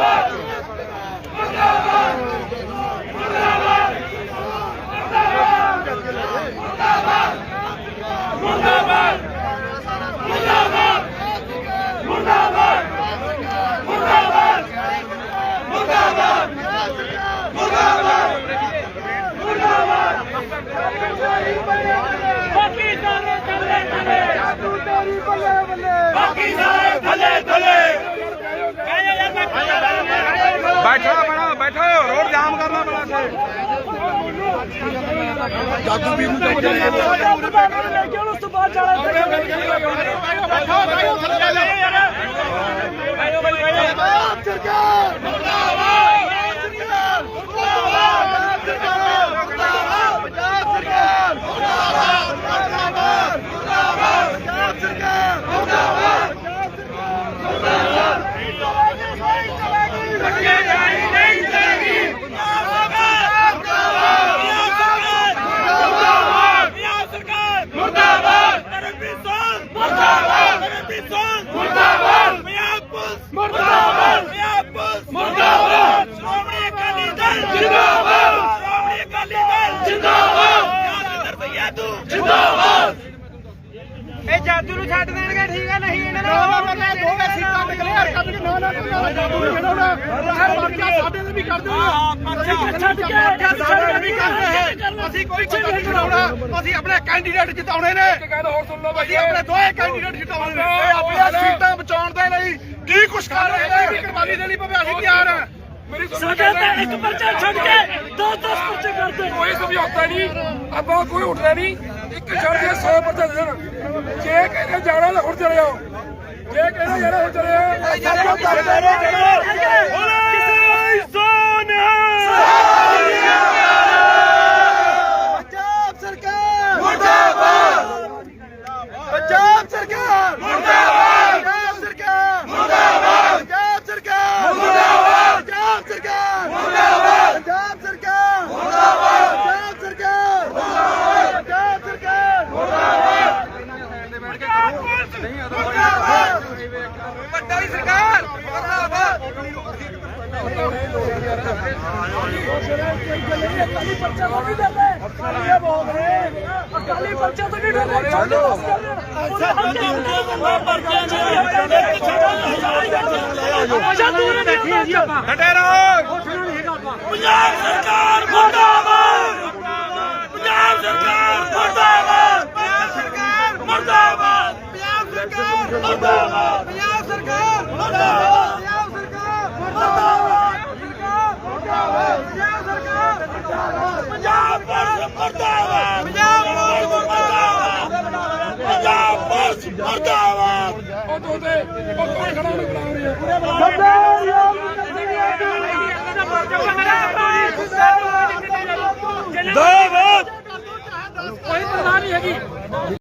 Fuck! ਬੈਠੋ ਬਣਾ ਬੈਠੋ ਰੋਡ ਜਾਮ ਕਰਨਾ ਬਣਾ ਕੇ ਜਾਦੂ ਵੀ ਨੂੰ ਤੇ ਲੈ ਕੇ ਉਸ ਤੋਂ ਬਾਅਦ ਜਾਣਾ ਪੰਜਾਬ ਸਰਕਾਰ ਮੁਰਦਾਬਾਦ ਸਰਕਾਰ ਮੁਰਦਾਬਾਦ ਸਰਕਾਰ ਮੁਰਦਾਬਾਦ ਪੰਜਾਬ ਸਰਕਾਰ ਮੁਰਦਾਬਾਦ ਮੁਰਦਾਬਾਦ ਮੁਰਦਾਬਾਦ ਪੰਜਾਬ ਸਰਕਾਰ ਮੁਰਦਾਬਾਦ ਅੱਗੇ ਜਾਈ ਨਹੀਂ ਚਲੇਗੀ ਮੁਰਦਾਬਾਦ ਮੁਰਦਾਬਾਦ ਪੰਜਾਬ ਸਰਕਾਰ ਮੁਰਦਾਬਾਦ ਨਰਬੀ ਸੋਨ ਸੋਨ ਮੁਰਦਾਬਾਦ! ਪੰਜਾਬ ਪੁਲਿਸ ਮੁਰਦਾਬਾਦ! ਪੰਜਾਬ ਪੁਲਿਸ ਮੁਰਦਾਬਾਦ! ਸ਼੍ਰੋਮਣੀ ਅਕਾਲੀ ਦਲ! ਜਿੰਦਾਬਾਦ! ਸ਼੍ਰੋਮਣੀ ਅਕਾਲੀ ਦਲ! ਜਿੰਦਾਬਾਦ! ਜਿੰਦਾਬਾਦ! ਜਾਦੂ ਨੂੰ ਛੱਡ ਦੇਣਗੇ ਠੀਕ ਹੈ ਨਹੀਂ ਇਹਨਾਂ ਨੂੰ ਮੈਂ ਦੋ ਵੇ ਸੀਟਾਂ ਡਿਕਲੇਅਰ ਕਰ ਕੇ ਨਾ ਨਾ ਨਾ ਜਾਦੂ ਨਹੀਂ ਖੜਾਉਣਾ ਇਹ ਪਰਚਾ ਸਾਡੇ ਤੇ ਵੀ ਕਰ ਦਿਓ। ਛੱਡ ਕੇ ਸਾਡੇ ਵੀ ਕਰ ਰਹੇ ਅਸੀਂ ਕੋਈ ਕੁਝ ਨਹੀਂ ਚੜਾਉਣਾ ਅਸੀਂ ਆਪਣੇ ਕੈਂਡੀਡੇਟ ਜਿਤਾਉਣੇ ਨੇ। ਇੱਕ ਗੱਲ ਹੋਰ ਸੁਣ ਲਓ ਭਾਈ ਆਪਣੇ ਦੋਏ ਕੈਂਡੀਡੇਟ ਜਿਤਾਉਣੇ ਨੇ। ਇਹ ਆਪਣੀਆਂ ਸੀਟਾਂ ਬਚਾਉਣ ਦੇ ਲਈ ਕੀ ਕੁਛ ਕਰ ਰਹੇ ਨੇ। ਕੁਰਬਾਨੀ ਦੇਣੀ ਪਵੇ ਅਸੀਂ ਤਿਆਰ ਹਾਂ। ਸਾਡੇ ਤੇ ਇੱਕ ਪਰਚਾ ਛੱਡ ਕੇ 10 10 ਪਰਚੇ ਕਰਦੇ। ਕੋਈ ਸਮਝੌਤਾ ਨਹੀਂ ਆਪਾਂ ਕੋਈ ਉੱਠਦਾ ਨਹੀਂ। ਇੱਕ ਛੱਡ ਕੇ 100 ਪਰਚਾ ਦੇ ਦੇਣ ਜੇ ਕਹਿੰਦੇ ਜਾਣਾ ਤਾਂ ਹੁਣ ਚਲੇ ਜਾਓ ਜੇ ਕਹਿੰਦੇ ਜਾਣਾ ਹੁਣ ਚਲੇ ਜਾਓ ਪੰਜਾਬ ਸਰਕਾਰ ਮੁਰਦਾਬਾਦ ਪੰਜਾਬ ਸਰਕਾਰ ਮੁਰਦਾਬਾਦ ਪੰਜਾਬ ਸਰਕਾਰ ਮੁਰਦਾਬਾਦ ਪੰਜਾਬ ਸਰਕਾਰ ਮੁਰਦਾਬਾਦ ਪੰਜਾਬ ਸਰਕਾਰ ਮੁਰਦਾਬਾਦ ਪੰਜਾਬ ਸਰਕਾਰ ਮੁਰਦਾਬਾਦ ਪੰਜਾਬ ਸਰਕਾਰ ਮੁਰਦਾਬਾਦ ਪੰਜਾਬ ਸਰਕਾਰ ਮੁਰਦਾਬਾਦ ਸਰਕਾਰ ਮੁਰਦਾਬਾਦ ਅਕਾਲੀ ਪਰਚਾ ਤੋਂ ਨਹੀਂ ਡਰਦੇ ਅਕਾਲੀ ਬਹੁਤ ਨੇ ਅਕਾਲੀ ਪਰਚਾ ਤੋਂ ਨਹੀਂ ਡਰਦੇ ਛੱਡ ਦੋ ਅੱਛਾ ਤੂੰ ਬੈਠੀ ਹੈ ਜੀ ਆਪਾਂ ਡਟੇ ਰਹੋ ਪੰਜਾਬ ਸਰਕਾਰ ਮੁਰਦਾਬਾਦ ਪੰਜਾਬ ਸਰਕਾਰ ਮੁਰਦਾਬਾਦ ਪੰਜਾਬ ਸਰਕਾਰ ਮੁਰਦਾਬਾਦ ਪੰਜਾਬ ਸਰਕਾਰ ਮੁਰਦਾਬਾਦ ਪੰਜਾਬ ਸਰਕਾਰ ਮੁਰਦਾਬਾਦ ਪੰਜਾਬ ਸਰਕਾਰ ਮੁਰਦਾਬਾਦ ਪੰਜਾਬ ਸਰਕਾਰ ਮੁਰਦਾਬਾਦ ਪੰਜਾਬ ਪੁਲਿਸ ਮੁਰਦਾਬਾਦ ਪੰਜਾਬ ਪੁਲਿਸ ਮੁਰਦਾਬਾਦ ਪੰਜਾਬ ਪੁਲਿਸ ਮੁਰਦਾਬਾਦ। ਉਹ ਦੋ ਤੇ ਉਹ ਕੌਣ ਖੜਾ ਉਹਨੂੰ ਬੁਲਾ ਰਹੀ ਹੈ ਦੋ ਵੋਟ ਕੋਈ ਪਰਵਾਹ ਨਹੀਂ ਹੈਗੀ।